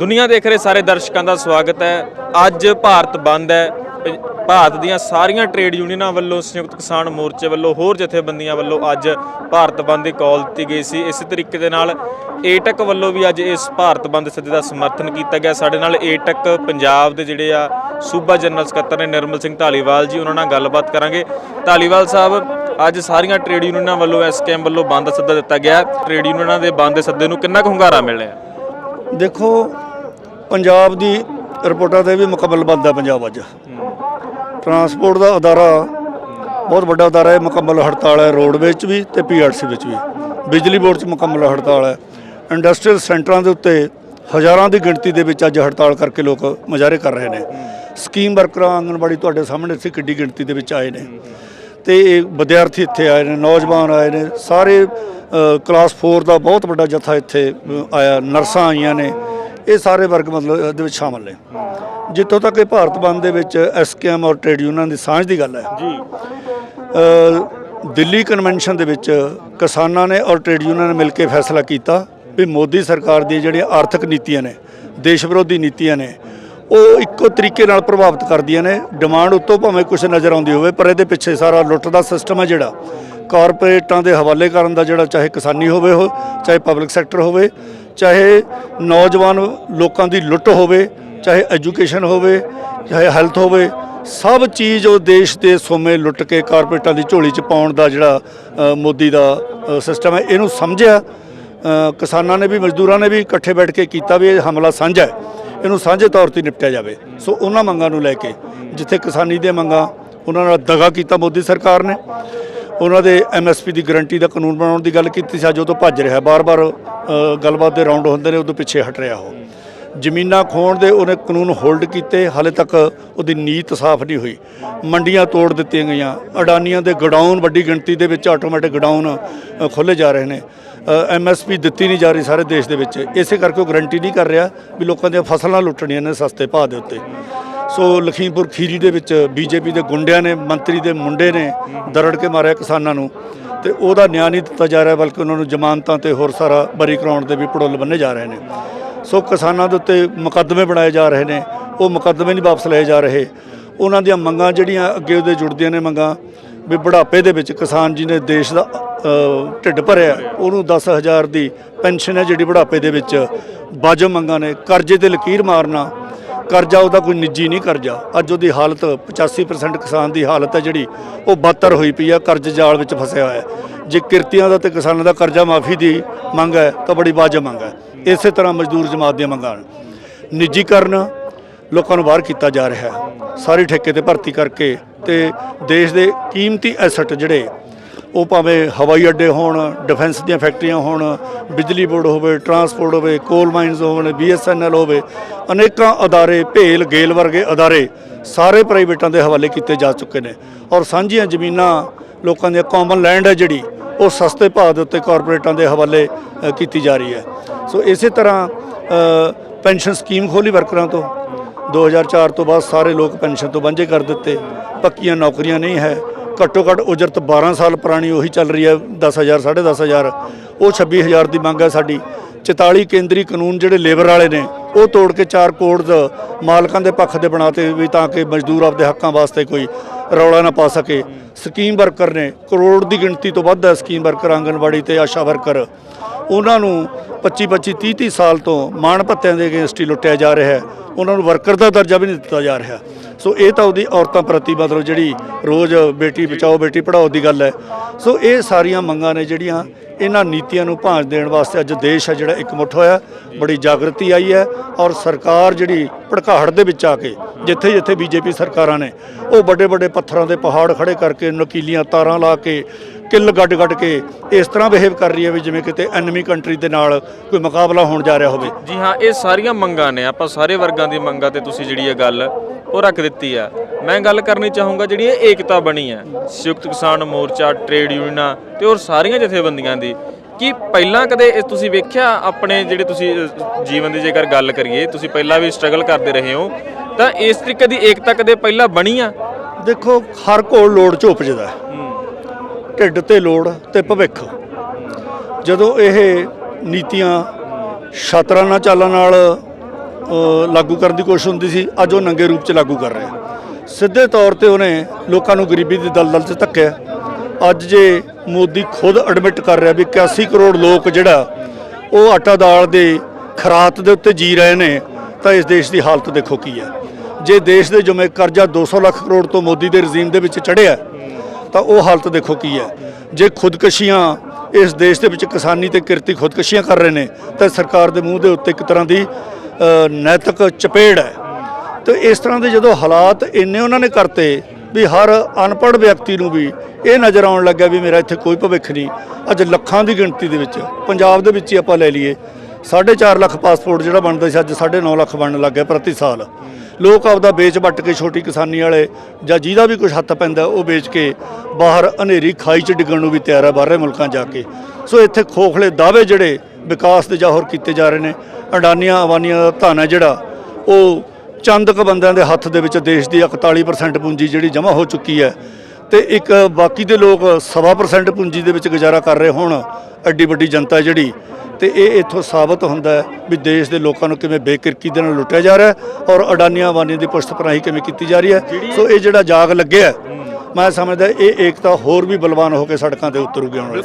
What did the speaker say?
ਦੁਨੀਆ ਦੇਖ ਰਹੇ ਸਾਰੇ ਦਰਸ਼ਕਾਂ ਦਾ ਸਵਾਗਤ ਹੈ। ਅੱਜ ਭਾਰਤ ਬੰਦ ਹੈ। ਪ- ਭਾਰਤ ਦੀਆਂ ਸਾਰੀਆਂ ਟ੍ਰੇਡ ਯੂਨੀਅਨਾਂ ਵੱਲੋਂ, ਸੰਯੁਕਤ ਕਿਸਾਨ ਮੋਰਚੇ ਵੱਲੋਂ, ਹੋਰ ਜਥੇਬੰਦੀਆਂ ਵੱਲੋਂ ਅੱਜ ਭਾਰਤ ਬੰਦ ਦੀ ਕਾਲ ਦਿੱਤੀ ਗਈ ਸੀ। ਇਸੇ ਤਰੀਕੇ ਦੇ ਨਾਲ ਏਟਕ ਵੱਲੋਂ ਵੀ ਅੱਜ ਇਸ ਭਾਰਤ ਬੰਦ ਸੱਦੇ ਦਾ ਸਮਰਥਨ ਕੀਤਾ ਗਿਆ। ਸਾਡੇ ਨਾਲ ਏਟਕ ਪੰਜਾਬ ਦੇ ਜਿਹੜੇ ਆ, ਸੂਬਾ ਜਨਰਲ ਸਕੱਤਰ ਨੇ ਨਿਰਮਲ ਸਿੰਘ ਢਾਲੀਵਾਲ ਜੀ, ਉਹਨਾਂ ਨਾਲ ਗੱਲਬਾਤ ਕਰਾਂਗੇ। ਢਾਲੀਵਾਲ ਸਾਹਿਬ, ਅੱਜ ਸਾਰੀਆਂ ਟ੍ਰੇਡ ਯੂਨੀਅਨਾਂ ਵੱਲੋਂ ਐਸਕੇਐਮ ਵੱਲੋਂ ਬੰਦ ਸੱਦਾ ਦਿੱਤਾ ਗਿਆ। ਟ੍ਰੇਡ ਯੂਨੀਅਨਾਂ ਦੇ ਬੰਦ ਸੱਦੇ ਨੂੰ ਕਿੰਨਾ ਕੁ ਹੁੰਗਾਰਾ ਮਿਲਿਆ ਦੇਖੋ ਪੰਜਾਬ ਦੀ ਰਿਪੋਰਟਾਂ ਤੇ ਵੀ ਮੁਕੰਮਲ ਬੰਦ ਹੈ ਪੰਜਾਬ ਅੱਜ। ਟਰਾਂਸਪੋਰਟ ਦਾ ਅਦਾਰਾ ਬਹੁਤ ਵੱਡਾ ਅਦਾਰਾ ਹੈ, ਮੁਕੰਮਲ ਹੜਤਾਲ ਹੈ ਰੋਡਵੇਜ਼ 'ਚ ਵੀ ਤੇ ਪੀਆਰਸੀ ਵਿੱਚ ਵੀ। ਬਿਜਲੀ ਬੋਰਡ 'ਚ ਮੁਕੰਮਲ ਹੜਤਾਲ ਹੈ। ਇੰਡਸਟਰੀਅਲ ਸੈਂਟਰਾਂ ਦੇ ਉੱਤੇ ਹਜ਼ਾਰਾਂ ਦੀ ਗਿਣਤੀ ਦੇ ਵਿੱਚ ਅੱਜ ਹੜਤਾਲ ਕਰਕੇ ਲੋਕ ਮੁਜ਼ਾਹਰੇ ਕਰ ਰਹੇ ਨੇ। ਸਕੀਮ ਵਰਕਰਾਂ, ਆਂਗਣਵਾੜੀ ਤੁਹਾਡੇ ਸਾਹਮਣੇ ਸੀ, ਕਿੱਡੀ ਗਿਣਤੀ ਦੇ ਵਿੱਚ ਆਏ ਨੇ। ਤੇ ਇਹ ਵਿਦਿਆਰਥੀ ਇੱਥੇ ਆਏ ਨੇ, ਨੌਜਵਾਨ ਆਏ ਨੇ, ਸਾਰੇ ਕਲਾਸ 4 ਦਾ ਬਹੁਤ ਵੱਡਾ ਜਥਾ ਇੱਥੇ ਆਇਆ, ਨਰਸਾਂ ਆਈਆਂ ਨੇ। ਇਹ ਸਾਰੇ ਵਰਗ ਮਤਲਬ ਇਹਦੇ ਵਿੱਚ ਸ਼ਾਮਲ ਨੇ। ਜਿੱਥੋਂ ਤੱਕ ਇਹ ਭਾਰਤ ਬੰਦ ਦੇ ਵਿੱਚ ਐਸਕੇਐਮ ਔਰ ਟ੍ਰੇਡ ਯੂਨੀਅਨ ਦੀ ਸਾਂਝ ਦੀ ਗੱਲ ਹੈ। ਜੀ। ਦਿੱਲੀ ਕਨਵੈਨਸ਼ਨ ਦੇ ਵਿੱਚ ਕਿਸਾਨਾਂ ਨੇ ਔਰ ਟ੍ਰੇਡ ਯੂਨੀਅਨ ਨੇ ਮਿਲ ਕੇ ਫੈਸਲਾ ਕੀਤਾ ਵੀ ਮੋਦੀ ਸਰਕਾਰ ਦੀਆਂ ਜਿਹੜੀਆਂ ਆਰਥਿਕ ਨੀਤੀਆਂ ਨੇ ਦੇਸ਼ ਵਿਰੋਧੀ ਨੀਤੀਆਂ ਨੇ ਉਹ ਇੱਕੋ ਤਰੀਕੇ ਨਾਲ ਪ੍ਰਭਾਵਿਤ ਕਰਦੀਆਂ ਨੇ। ਡਿਮਾਂਡ ਉੱਤੋਂ ਭਾਵੇਂ ਕੁਝ ਨਜ਼ਰ ਆਉਂਦੀ ਹੋਵੇ ਪਰ ਇਹਦੇ ਪਿੱਛੇ ਸਾਰਾ ਲੁੱਟ ਦਾ ਸਿਸਟਮ ਹੈ ਜਿਹੜਾ। ਕਾਰਪੋਰੇਟਾਂ ਦੇ ਹਵਾਲੇ ਕਰਨ ਦਾ ਜਿਹੜਾ ਚਾਹੇ ਕਿਸਾਨੀ ਹੋਵੇ ਉਹ ਚਾਹੇ ਪਬਲਿਕ ਸੈਕਟਰ ਹੋਵੇ ਚਾਹੇ ਨੌਜਵਾਨ ਲੋਕਾਂ ਦੀ ਲੁੱਟ ਹੋਵੇ, ਚਾਹੇ ਐਜੂਕੇਸ਼ਨ ਹੋਵੇ, ਚਾਹੇ ਹੈਲਥ ਹੋਵੇ, ਸਭ ਚੀਜ਼ ਉਹ ਦੇਸ਼ ਦੇ ਸੋਮੇ ਲੁੱਟ ਕੇ ਕਾਰਪੋਰੇਟਾਂ ਦੀ ਝੋਲੀ 'ਚ ਪਾਉਣ ਦਾ ਜਿਹੜਾ ਮੋਦੀ ਦਾ ਸਿਸਟਮ ਹੈ, ਇਹਨੂੰ ਸਮਝਿਆ। ਕਿਸਾਨਾਂ ਨੇ ਵੀ, ਮਜ਼ਦੂਰਾਂ ਨੇ ਵੀ ਇਕੱਠੇ ਬੈਠ ਕੇ ਕੀਤਾ ਵੀ ਇਹ ਹਮਲਾ ਸਾਂਝਾ ਹੈ। ਇਹਨੂੰ ਸਾਂਝੇ ਤੌਰ ਤੇ ਨਿਪਟਿਆ ਜਾਵੇ। ਸੋ ਉਹਨਾਂ ਮੰਗਾਂ ਨੂੰ ਲੈ ਕੇ, ਜਿੱਥੇ ਕਿਸਾਨੀ ਦੀਆਂ ਮੰਗਾਂ, ਉਹਨਾਂ ਨਾਲ ਦਗਾ ਕੀਤਾ ਮੋਦੀ ਸਰਕਾਰ ਨੇ। ਉਹਨਾਂ ਦੇ ਐਮਐਸਪੀ ਦੀ ਗਾਰੰਟੀ ਦਾ ਕਾਨੂੰਨ ਬਣਾਉਣ ਦੀ ਗੱਲ ਕੀਤੀ ਸੀ, ਅੱਜ ਉਹ ਤੋਂ ਭੱਜ ਰਿਹਾ। ਬਾਰ-ਬਾਰ ਗੱਲਬਾਤ ਦੇ ਰਾਉਂਡ ਹੁੰਦੇ ਨੇ ਉਦੋਂ ਪਿੱਛੇ ਹਟ ਰਿਹਾ ਉਹ। ਜ਼ਮੀਨਾਂ ਖੋਣ ਦੇ ਉਹਨੇ ਕਾਨੂੰਨ ਹੋਲਡ ਕੀਤੇ, ਹਾਲੇ ਤੱਕ ਉਹਦੀ ਨੀਤ ਸਾਫ਼ ਨਹੀਂ ਹੋਈ। ਮੰਡੀਆਂ ਤੋੜ ਦਿੱਤੀਆਂ ਗਈਆਂ। ਅਡਾਨੀਆਂ ਦੇ ਗਡਾਊਨ ਵੱਡੀ ਗਿਣਤੀ ਦੇ ਵਿੱਚ ਆਟੋਮੈਟਿਕ ਗਡਾਊਨ ਖੋਲੇ ਜਾ ਰਹੇ ਨੇ। ਐਮਐਸਪੀ ਦਿੱਤੀ ਨਹੀਂ ਜਾ ਰਹੀ ਸਾਰੇ ਦੇਸ਼ ਦੇ ਵਿੱਚ। ਇਸੇ ਕਰਕੇ ਉਹ ਗਰੰਟੀ ਨਹੀਂ ਕਰ ਰਿਹਾ ਵੀ ਲੋਕਾਂ ਦੀਆਂ ਫਸਲਾਂ ਲੁੱਟਣੀਆਂ ਨੇ ਸਸਤੇ ਭਾਅ ਦੇ ਉੱਤੇ। ਸੋ ਲਖੀਮਪੁਰ ਖੀਰੀ ਦੇ ਵਿੱਚ ਬੀਜੇਪੀ ਦੇ ਗੁੰਡਿਆਂ ਨੇ, ਮੰਤਰੀ ਦੇ ਮੁੰਡੇ ਨੇ ਦਰੜ ਕੇ ਮਾਰਿਆ ਕਿਸਾਨਾਂ ਨੂੰ ਤੇ ਉਹਦਾ ਨਿਆਂ ਨਹੀਂ ਦਿੱਤਾ ਜਾ ਰਿਹਾ ਬਲਕਿ ਉਹਨਾਂ ਨੂੰ ਜ਼ਮਾਨਤਾਂ ਤੇ ਹੋਰ ਸਾਰਾ ਬਰੀ ਕਰਾਉਣ ਦੇ ਵੀ ਪੜੋਲ ਬੰਨੇ ਜਾ ਰਹੇ ਨੇ। ਸੋ ਕਿਸਾਨਾਂ ਦੇ ਉੱਤੇ ਮੁਕੱਦਮੇ ਬਣਾਏ ਜਾ ਰਹੇ ਨੇ, ਉਹ ਮੁਕੱਦਮੇ ਨਹੀਂ ਵਾਪਸ ਲਏ ਜਾ ਰਹੇ। ਉਹਨਾਂ ਦੀਆਂ ਮੰਗਾਂ ਜਿਹੜੀਆਂ ਅੱਗੇ ਉਹਦੇ ਜੁੜਦੀਆਂ ਨੇ ਮੰਗਾਂ, ਵੀ ਬੁਢਾਪੇ ਦੇ ਵਿੱਚ ਕਿਸਾਨ ਜੀ ਨੇ ਦੇਸ਼ ਦਾ ਢਿੱਡ ਭਰਿਆ, ਉਹਨੂੰ 10000 ਦੀ ਪੈਨਸ਼ਨ ਹੈ ਜਿਹੜੀ ਬੁਢਾਪੇ ਦੇ ਵਿੱਚ। ਵਾਜਬ ਮੰਗਾਂ ਨੇ, ਕਰਜ਼ੇ ਤੇ ਲਕੀਰ ਮਾਰਨਾ ਕਰਜ਼ਾ ਉਹਦਾ ਕੋਈ ਨਿੱਜੀ ਨਹੀਂ ਕਰਜ਼ਾ। ਅੱਜ ਉਹਦੀ ਹਾਲਤ 85% ਕਿਸਾਨ ਦੀ ਹਾਲਤ ਹੈ ਜਿਹੜੀ, ਉਹ ਬਦਤਰ ਹੋਈ ਪਈ ਆ ਕਰਜ਼ ਜਾਲ ਵਿੱਚ ਫਸਿਆ ਹੋਇਆ ਹੈ। ਜੇ ਕਿਰਤੀਆਂ ਦਾ ਤੇ ਕਿਸਾਨਾਂ ਦਾ ਕਰਜ਼ਾ ਮਾਫੀ ਦੀ ਮੰਗ ਹੈ, ਤਾਂ ਬੜੀ ਵਾਜਬ ਮੰਗ ਹੈ। ਇਸੇ ਤਰ੍ਹਾਂ ਮਜ਼ਦੂਰ ਜਮਾਤ ਦੀਆਂ ਮੰਗਾਂ ਹਨ। ਨਿੱਜੀਕਰਨ ਲੋਕਾਂ ਨੂੰ ਬਾਹਰ ਕੀਤਾ ਜਾ ਰਿਹਾ ਹੈ। ਸਾਰੀ ਠੇਕੇ ਤੇ ਭਰਤੀ ਕਰਕੇ ਤੇ ਦੇਸ਼ ਦੇ ਕੀਮਤੀ ਐਸੈਟ ਜਿਹੜੇ ਉਹ ਭਾਵੇਂ ਹਵਾਈ ਅੱਡੇ ਹੋਣ ਡਿਫੈਂਸ ਦੀਆਂ ਫੈਕਟਰੀਆਂ ਹੋਣ, ਬਿਜਲੀ ਬੋਰਡ ਹੋਵੇ ਟਰਾਂਸਪੋਰਟ ਹੋਵੇ ਕੋਲ ਮਾਈਨਸ ਹੋਣ ਬੀਐਸਐਨਐਲ ਹੋਵੇ, ਅਨੇਕਾਂ ਅਦਾਰੇ, ਭੇਲ, ਗੇਲ ਵਰਗੇ ਅਦਾਰੇ ਸਾਰੇ ਪ੍ਰਾਈਵੇਟਾਂ ਦੇ ਹਵਾਲੇ ਕੀਤੇ ਜਾ ਚੁੱਕੇ ਨੇ। ਔਰ ਸਾਂਝੀਆਂ ਜ਼ਮੀਨਾਂ ਲੋਕਾਂ ਦੀਆਂ ਕਾਮਨ ਲੈਂਡ ਹੈ ਜਿਹੜੀ, ਉਹ ਸਸਤੇ ਭਾਅ ਦੇ ਉੱਤੇ ਕਾਰਪੋਰੇਟਾਂ ਦੇ ਹਵਾਲੇ ਕੀਤੀ ਜਾ ਰਹੀ ਹੈ। ਸੋ ਇਸੇ ਤਰ੍ਹਾਂ ਪੈਨਸ਼ਨ ਸਕੀਮ ਖੋਲੀ ਵਰਕਰਾਂ ਤੋਂ। 2004 ਤੋਂ ਬਾਅਦ ਸਾਰੇ ਲੋਕ ਪੈਨਸ਼ਨ ਤੋਂ ਵਾਂਝੇ ਕਰ ਦਿੱਤੇ। ਪੱਕੀਆਂ ਨੌਕਰੀਆਂ ਨਹੀਂ ਹੈ। ਘੱਟੋ ਘੱਟ ਉਜਰਤ 12 ਸਾਲ ਪੁਰਾਣੀ ਉਹੀ ਚੱਲ ਰਹੀ ਹੈ 10000 10500 ਉਹ 26000 ਦੀ ਮੰਗ ਹੈ ਸਾਡੀ। 44 ਕੇਂਦਰੀ ਕਾਨੂੰਨ ਜਿਹੜੇ ਲੇਬਰ ਵਾਲੇ ਨੇ, ਉਹ ਤੋੜ ਕੇ ਚਾਰ ਕੋਡਸ ਮਾਲਕਾਂ ਦੇ ਪੱਖ ਦੇ ਬਣਾਤੇ ਵੀ ਤਾਂ ਕਿ ਮਜ਼ਦੂਰ ਆਪਦੇ ਹੱਕਾਂ ਵਾਸਤੇ ਕੋਈ ਰੌਲਾ ਨਾ ਪਾ ਸਕੇ। ਸਕੀਮ ਵਰਕਰ ਨੇ, ਕਰੋੜ ਦੀ ਗਿਣਤੀ ਤੋਂ ਵੱਧ ਹੈ ਸਕੀਮ ਵਰਕਰ ਆਂਗਨਵਾੜੀ ਤੇ ਆਸ਼ਾ ਵਰਕਰ। ਉਹਨਾਂ ਨੂੰ 25 25 30 30 ਸਾਲ ਤੋਂ ਮਾਣ ਭੱਤਿਆਂ ਦੇ ਅਗੇਂਸਟ ਹੀ ਲੁੱਟਿਆ ਜਾ ਰਿਹਾ ਹੈ। ਉਹਨਾਂ ਨੂੰ ਵਰਕਰ ਦਾ ਦਰਜਾ ਵੀ ਨਹੀਂ ਦਿੱਤਾ ਜਾ ਰਿਹਾ। ਸੋ ਇਹ ਤਾਂ ਉਹਦੀ ਔਰਤਾਂ ਪ੍ਰਤੀ ਮਤਲਬ ਜਿਹੜੀ ਰੋਜ਼ ਬੇਟੀ ਬਚਾਓ, ਬੇਟੀ ਪੜਾਓ ਦੀ ਗੱਲ ਹੈ। ਸੋ ਇਹ ਸਾਰੀਆਂ ਮੰਗਾਂ ਨੇ ਜਿਹੜੀਆਂ ਇਹਨਾਂ ਨੀਤੀਆਂ ਨੂੰ ਭਾਂਜ ਦੇਣ ਵਾਸਤੇ ਅੱਜ ਦੇਸ਼ ਹੈ ਜਿਹੜਾ ਇਕਮੁੱਠ ਹੋਇਆ, ਬੜੀ ਜਾਗਰਤੀ ਆਈ ਹੈ ਔਰ ਸਰਕਾਰ ਜਿਹੜੀ ਭੜਕਾਹਟ ਦੇ ਵਿੱਚ ਆ ਕੇ, ਜਿੱਥੇ ਜਿੱਥੇ ਬੀਜੇਪੀ ਸਰਕਾਰਾਂ ਨੇ, ਉਹ ਵੱਡੇ ਵੱਡੇ ਪੱਥਰਾਂ ਦੇ ਪਹਾੜ ਖੜੇ ਕਰਕੇ ਨਕੀਲੀਆਂ ਤਾਰਾਂ ਲਾ ਕੇ, ਕਿੱਲ ਗੱਡ ਗੱਡ ਕੇ ਇਸ ਤਰ੍ਹਾਂ ਬਿਹੇਵ ਕਰ ਰਹੀ ਹੈ ਵੀ ਜਿਵੇਂ ਕਿਤੇ ਐਨਮੀ ਕੰਟਰੀ ਦੇ ਨਾਲ ਕੋਈ ਮੁਕਾਬਲਾ ਹੋਣ ਜਾ ਰਿਹਾ ਹੋਵੇ। ਜੀ ਹਾਂ, ਇਹ ਸਾਰੀਆਂ ਮੰਗਾਂ ਨੇ, ਆਪਾਂ ਸਾਰੇ ਵਰਗਾਂ ਦੀ ਮੰਗਾਂ ਤੇ ਤੁਸੀਂ ਜਿਹੜੀ ਇਹ ਗੱਲ ਉਹ ਰੱਖ ਦਿੱਤੀ ਆ। ਮੈਂ ਗੱਲ ਕਰਨੀ ਚਾਹੂੰਗਾ ਜਿਹੜੀ ਇਹ ਏਕਤਾ ਬਣੀ ਹੈ ਸੰਯੁਕਤ ਕਿਸਾਨ ਮੋਰਚਾ ਟ੍ਰੇਡ ਯੂਨੀਅਨਾਂ ਤੇ ਹੋਰ ਸਾਰੀਆਂ ਜਥੇਬੰਦੀਆਂ ਦੀ। ਕੀ ਪਹਿਲਾਂ ਕਦੇ ਇਹ ਤੁਸੀਂ ਵੇਖਿਆ ਆਪਣੇ ਜਿਹੜੇ ਤੁਸੀਂ ਜੀਵਨ ਦੀ ਜੇਕਰ ਗੱਲ ਕਰੀਏ ਤੁਸੀਂ ਪਹਿਲਾਂ ਵੀ ਸਟਰਗਲ ਕਰਦੇ ਰਹੇ ਹੋ ਤਾਂ ਇਸ ਤਰੀਕੇ ਦੀ ਏਕਤਾ ਕਦੇ ਪਹਿਲਾਂ ਬਣੀ ਆ? ਦੇਖੋ ਹਰ ਕੋਲ ਲੋੜ ਹੈ। ਢਿੱਡ ਤੇ ਲੋੜ ਤੇ ਭਵਿੱਖ। ਜਦੋਂ ਇਹ ਨੀਤੀਆਂ ਸ਼ਤਰਾਂ ਨਾਲ ਚਾਲਣ ਨਾਲ ਲਾਗੂ ਕਰਨ ਦੀ ਕੋਸ਼ਿਸ਼ ਹੁੰਦੀ ਸੀ। ਅੱਜ ਉਹ ਨੰਗੇ ਰੂਪ 'ਚ ਲਾਗੂ ਕਰ ਰਿਹਾ ਸਿੱਧੇ ਤੌਰ ਤੇ ਉਹਨੇ ਲੋਕਾਂ ਨੂੰ ਗਰੀਬੀ ਦੀ ਦਲਦਲ 'ਚ ਧੱਕਿਆ। ਅੱਜ ਜੇ ਮੋਦੀ ਖੁਦ ਐਡਮਿਟ ਕਰ ਰਿਹਾ ਵੀ 81 ਕਰੋੜ ਲੋਕ ਜਿਹੜਾ ਉਹ ਆਟਾ ਦਾਲ ਦੇ ਖਰਾਤ ਦੇ ਉੱਤੇ ਜੀ ਰਹੇ ਨੇ, ਤਾਂ ਇਸ ਦੇਸ਼ ਦੀ ਹਾਲਤ ਦੇਖੋ ਕੀ ਹੈ। ਜੇ ਦੇਸ਼ ਦੇ ਜਿਵੇਂ ਕਰਜ਼ਾ 200 ਲੱਖ ਕਰੋੜ ਤੋਂ ਮੋਦੀ ਦੇ ਰਜ਼ੀਮ ਦੇ ਵਿੱਚ ਚੜਿਆ ਤਾਂ ਉਹ ਹਾਲਤ ਦੇਖੋ ਕੀ ਹੈ। ਜੇ ਖੁਦਕਸ਼ੀਆਂ ਇਸ ਦੇਸ਼ ਦੇ ਵਿੱਚ ਕਿਸਾਨੀ ਤੇ ਕਿਰਤੀ ਖੁਦਕਸ਼ੀਆਂ ਕਰ ਰਹੇ ਨੇ, ਤਾਂ ਸਰਕਾਰ ਦੇ ਮੂੰਹ ਦੇ ਉੱਤੇ ਇੱਕ ਤਰ੍ਹਾਂ ਦੀ ਨੈਤਿਕ ਚਪੇੜ ਹੈ। ਤੇ ਇਸ ਤਰ੍ਹਾਂ ਦੇ ਜਦੋਂ ਹਾਲਾਤ ਇੰਨੇ ਉਹਨਾਂ ਨੇ ਕਰਤੇ ਵੀ ਹਰ ਅਨਪੜ੍ਹ ਵਿਅਕਤੀ ਨੂੰ ਵੀ ਇਹ ਨਜ਼ਰ ਆਉਣ ਲੱਗਿਆ ਵੀ ਮੇਰਾ ਇੱਥੇ ਕੋਈ ਭਵਿੱਖ ਨਹੀਂ। ਅੱਜ ਲੱਖਾਂ ਦੀ ਗਿਣਤੀ ਦੇ ਵਿੱਚ, ਪੰਜਾਬ ਦੇ ਵਿੱਚ ਹੀ ਆਪਾਂ ਲੈ ਲਈਏ 4.5 ਲੱਖ ਪਾਸਪੋਰਟ ਜਿਹੜਾ ਬਣਦਾ ਸੀ, ਅੱਜ 9.5 ਲੱਖ ਬਣਨ ਲੱਗ ਗਿਆ ਪ੍ਰਤੀ ਸਾਲ। ਲੋਕ ਆਪਦਾ ਵੇਚ ਵੱਟ ਕੇ ਛੋਟੀ ਕਿਸਾਨੀ ਵਾਲੇ ਜਾਂ ਜਿਹਦਾ ਵੀ ਕੁਝ ਹੱਥ ਪੈਂਦਾ, ਉਹ ਵੇਚ ਕੇ ਬਾਹਰ ਹਨੇਰੀ ਖਾਈ 'ਚ ਡਿੱਗਣ ਨੂੰ ਵੀ ਤਿਆਰ ਹੈ ਬਾਹਰਲੇ ਮੁਲਕਾਂ ਜਾ ਕੇ। ਸੋ ਇੱਥੇ ਖੋਖਲੇ ਦਾਅਵੇ ਜਿਹੜੇ ਵਿਕਾਸ ਦੇ ਜ਼ਾਹਰ ਕੀਤੇ ਜਾ ਰਹੇ ਨੇ। ਅਡਾਨੀਆਂ ਅਵਾਨੀਆਂ ਦਾ ਧਨ ਹੈ ਜਿਹੜਾ ਉਹ ਚੰਦ ਕੁ ਬੰਦਿਆਂ ਦੇ ਹੱਥ ਦੇ ਵਿੱਚ ਦੇਸ਼ ਦੀ 41% ਪੂੰਜੀ ਜਿਹੜੀ ਜਮ੍ਹਾਂ ਹੋ ਚੁੱਕੀ ਹੈ ਤੇ ਇੱਕ ਬਾਕੀ ਦੇ ਲੋਕ 1.5% ਪੂੰਜੀ ਦੇ ਵਿੱਚ ਗੁਜ਼ਾਰਾ ਕਰ ਰਹੇ ਹੋਣ ਐਡੀ ਵੱਡੀ ਜਨਤਾ ਜਿਹੜੀ ਤੇ ਇਹ ਇੱਥੋਂ ਸਾਬਤ ਹੁੰਦਾ ਹੈ ਵੀ ਦੇਸ਼ ਦੇ ਲੋਕਾਂ ਨੂੰ ਕਿਵੇਂ ਬੇਕਿਰਕੀ ਦੇ ਨਾਲ ਲੁੱਟਿਆ ਜਾ ਰਿਹਾ ਹੈ ਔਰ ਅਡਾਨੀਆਂ ਵਾਨੀਆਂ ਦੀ ਪੁਸ਼ਤ ਪਨਾਹੀ ਕਿਵੇਂ ਕੀਤੀ ਜਾ ਰਹੀ ਹੈ। ਸੋ ਇਹ ਜਿਹੜਾ ਜਾਗ ਲੱਗਿਆ ਹੈ, ਮੈਂ ਸਮਝਦਾ ਇਹ ਏਕਤਾ ਹੋਰ ਵੀ ਬਲਵਾਨ ਹੋ ਕੇ ਸੜਕਾਂ ਤੇ ਉਤਰੂਗੀ ਵਾਲੇ